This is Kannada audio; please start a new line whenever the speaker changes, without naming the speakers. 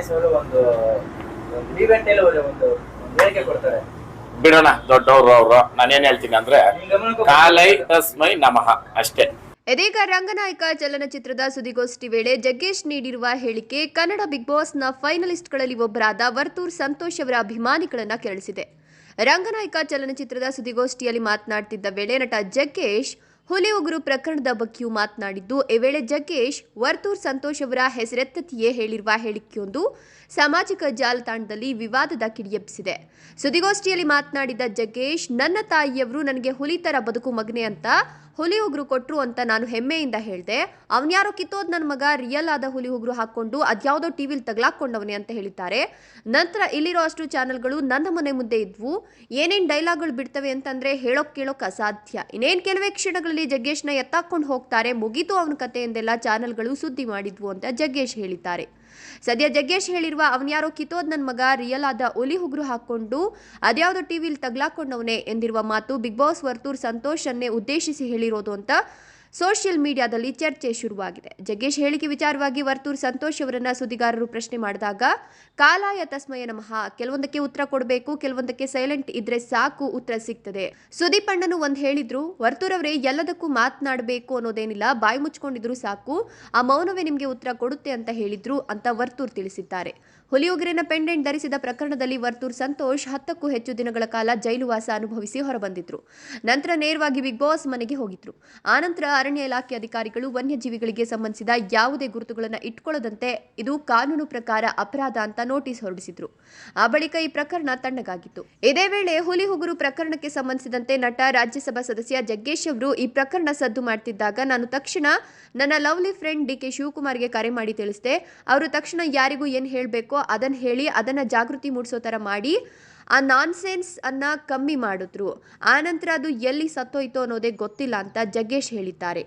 ಒಂದು ಒಂದು ಇವೆಂಟ್ ಅಲ್ಲಿ ಒಂದು ಒಂದು ಹೇಳಿಕೆ ಕೊಡ್ತಾರೆ.
ಬಿಡೋಣ ದೊಡ್ಡವರು ಅವರು. ನಾನೇನ್ ಹೇಳ್ತೀನಿ ಅಂದ್ರೆ ಕಾಲೈ ತಸ್ಮೈ ನಮಃ ಅಷ್ಟೇ.
ಇದೀಗ ರಂಗನಾಯಕ ಚಲನಚಿತ್ರದ ಸುದ್ದಿಗೋಷ್ಠಿ ವೇಳೆ ಜಗ್ಗೇಶ್ ನೀಡಿರುವ ಹೇಳಿಕೆ ಕನ್ನಡ ಬಿಗ್ ಬಾಸ್ನ ಫೈನಲಿಸ್ಟ್ಗಳಲ್ಲಿ ಒಬ್ಬರಾದ ವರ್ತೂರ್ ಸಂತೋಷ್ ಅವರ ಅಭಿಮಾನಿಗಳನ್ನ ಕೆರಳಿಸಿದೆ. ರಂಗನಾಯಕ ಚಲನಚಿತ್ರದ ಸುದ್ದಿಗೋಷ್ಠಿಯಲ್ಲಿ ಮಾತನಾಡ್ತಿದ್ದ ವೇಳೆ ನಟ ಜಗ್ಗೇಶ್ ಹುಲಿ ಉಗುರು ಪ್ರಕರಣದ ಬಗ್ಗೆಯೂ ಮಾತನಾಡಿದ್ದು, ಈ ವೇಳೆ ಜಗ್ಗೇಶ್, ವರ್ತೂರ್ ಸಂತೋಷ್ ಅವರ ಹೆಸರೆತ್ತತಿಯೇ ಹೇಳಿರುವ ಹೇಳಿಕೆಯೊಂದು ಸಾಮಾಜಿಕ ಜಾಲತಾಣದಲ್ಲಿ ವಿವಾದದ ಕಿಡಿಯೆಬ್ಬಿಸಿದೆ ಸುದ್ದಿಗೋಷ್ಠಿಯಲ್ಲಿ ಮಾತನಾಡಿದ ಜಗ್ಗೇಶ್, ನನ್ನ ತಾಯಿಯವರು ನನಗೆ ಹುಲಿ ತರ ಬದುಕು ಮಗನೆ ಅಂತ ಹುಲಿ ಉಗ್ರು ಕೊಟ್ರು ಅಂತ ನಾನು ಹೆಮ್ಮೆಯಿಂದ ಹೇಳಿದೆ. ಅವನ್ಯಾರೋ ಕಿತ್ತೋದ್ ನನ್ನ ಮಗ ರಿಯಲ್ ಆದ ಹುಲಿ ಉಗ್ರು ಹಾಕೊಂಡು ಅದ್ಯಾವುದೋ ಟಿವಿಲಿ ತಗ್ಲಾಕೊಂಡವನೇ ಅಂತ ಹೇಳಿದ್ದಾರೆ. ನಂತರ ಇಲ್ಲಿರೋ ಅಷ್ಟು ಚಾನೆಲ್ಗಳು ನನ್ನ ಮನೆ ಮುಂದೆ ಇದ್ವು. ಏನೇನ್ ಡೈಲಾಗ್ಗಳು ಬಿಡ್ತವೆ ಅಂತಂದ್ರೆ ಹೇಳೋಕ್ ಕೇಳೋಕ್ ಅಸಾಧ್ಯ. ಇನ್ನೇನ್ ಕೆಲವೇ ಕ್ಷಣಗಳಲ್ಲಿ ಜಗ್ಗೇಶ್ನ ಎತ್ತಾಕೊಂಡು ಹೋಗ್ತಾರೆ, ಮುಗೀತು ಅವನ ಕತೆ ಎಂದೆಲ್ಲ ಚಾನೆಲ್ಗಳು ಸುದ್ದಿ ಮಾಡಿದ್ವು ಅಂತ ಜಗ್ಗೇಶ್ ಹೇಳಿದ್ದಾರೆ. ಸದ್ಯ ಜಗ್ಗೇಶ್ ಹೇಳಿರುವ ಅವನ್ಯಾರೋ ಕಿತೋದ್ ನನ್ನ ಮಗ, ರಿಯಲ್ ಆದ ಒಲಿ ಹುಗ್ರು ಹಾಕೊಂಡು ಅದ್ಯಾವುದೋ ಟಿವಿಲಿ ತಗ್ಲಾಕೊಂಡವನೇ ಎಂದಿರುವ ಮಾತು ಬಿಗ್ ಬಾಸ್ ವರ್ತೂರ್ ಸಂತೋಷನ್ನೇ ಉದ್ದೇಶಿಸಿ ಹೇಳಿರೋದು ಅಂತ ಸೋಷಿಯಲ್ ಮೀಡಿಯಾದಲ್ಲಿ ಚರ್ಚೆ ಶುರುವಾಗಿದೆ. ಜಗ್ಗೇಶ್ ಹೇಳಿಕೆ ವಿಚಾರವಾಗಿ ವರ್ತೂರ್ ಸಂತೋಷ್ ಅವರನ್ನ ಸುದ್ದಿಗಾರರು ಪ್ರಶ್ನೆ ಮಾಡಿದಾಗ, ಕಾಲಾಯ ತಸ್ಮಯ ನಮಃ. ಕೆಲವೊಂದಕ್ಕೆ ಉತ್ತರ ಕೊಡಬೇಕು, ಕೆಲವೊಂದಕ್ಕೆ ಸೈಲೆಂಟ್ ಇದ್ರೆ ಸಾಕು, ಉತ್ತರ ಸಿಗ್ತದೆ. ಸುದೀಪ್ ಅಣ್ಣನು ಒಂದು ಹೇಳಿದ್ರು, ವರ್ತೂರ್ ಅವರೇ, ಎಲ್ಲದಕ್ಕೂ ಮಾತನಾಡಬೇಕು ಅನ್ನೋದೇನಿಲ್ಲ, ಬಾಯಿ ಮುಚ್ಕೊಂಡಿದ್ರು ಸಾಕು, ಆ ಮೌನವೇ ನಿಮಗೆ ಉತ್ತರ ಕೊಡುತ್ತೆ ಅಂತ ಹೇಳಿದ್ರು ಅಂತ ವರ್ತೂರ್ ತಿಳಿಸಿದ್ದಾರೆ. ಹುಲಿಯುಗಿರಿನ ಪೆಂಡೆಂಟ್ ಧರಿಸಿದ ಪ್ರಕರಣದಲ್ಲಿ ವರ್ತೂರ್ ಸಂತೋಷ್ ಹತ್ತಕ್ಕೂ ಹೆಚ್ಚು ದಿನಗಳ ಕಾಲ ಜೈಲುವಾಸ ಅನುಭವಿಸಿ ಹೊರಬಂದಿದ್ರು. ನಂತರ ನೇರವಾಗಿ ಬಿಗ್ ಬಾಸ್ ಮನೆಗೆ ಹೋಗಿದ್ರು. ಆನಂತರ ಅರಣ್ಯ ಇಲಾಖೆ ಅಧಿಕಾರಿಗಳು ವನ್ಯಜೀವಿಗಳಿಗೆ ಸಂಬಂಧಿಸಿದ ಯಾವುದೇ ಗುರುತುಗಳನ್ನು ಇಟ್ಕೊಳ್ಳದಂತೆ ಇದು ಕಾನೂನು ಪ್ರಕಾರ ಅಪರಾಧ ಅಂತ ನೋಟಿಸ್ ಹೊರಡಿಸಿದ್ರು. ಆ ಬಳಿಕ ಈ ಪ್ರಕರಣ ತಣ್ಣಗಾಗಿತ್ತು. ಇದೇ ವೇಳೆ ಹುಲಿ ಹುಗುರು ಪ್ರಕರಣಕ್ಕೆ ಸಂಬಂಧಿಸಿದಂತೆ ನಟ ರಾಜ್ಯಸಭಾ ಸದಸ್ಯ ಜಗ್ಗೇಶ್ ಅವರು ಈ ಪ್ರಕರಣ ಸದ್ದು ಮಾಡ್ತಿದ್ದಾಗ ನಾನು ತಕ್ಷಣ ನನ್ನ ಲವ್ಲಿ ಫ್ರೆಂಡ್ ಡಿ ಕೆ ಶಿವಕುಮಾರ್ಗೆ ಕರೆ ಮಾಡಿ ತಿಳಿಸಿದೆ. ಅವರು ತಕ್ಷಣ ಯಾರಿಗೂ ಏನು ಹೇಳಬೇಕೋ ಅದನ್ನು ಹೇಳಿ, ಅದನ್ನು ಜಾಗೃತಿ ಮೂಡಿಸೋ ಥರ ಮಾಡಿ ಆ ನಾನ್ಸೆನ್ಸ್ ಅನ್ನು ಕಮ್ಮಿ ಮಾಡಿದ್ರು. ಆನಂತರ ಅದು ಎಲ್ಲಿ ಸತ್ತೋಯ್ತು ಅನ್ನೋದೇ ಗೊತ್ತಿಲ್ಲ ಅಂತ ಜಗ್ಗೇಶ್ ಹೇಳಿದ್ದಾರೆ.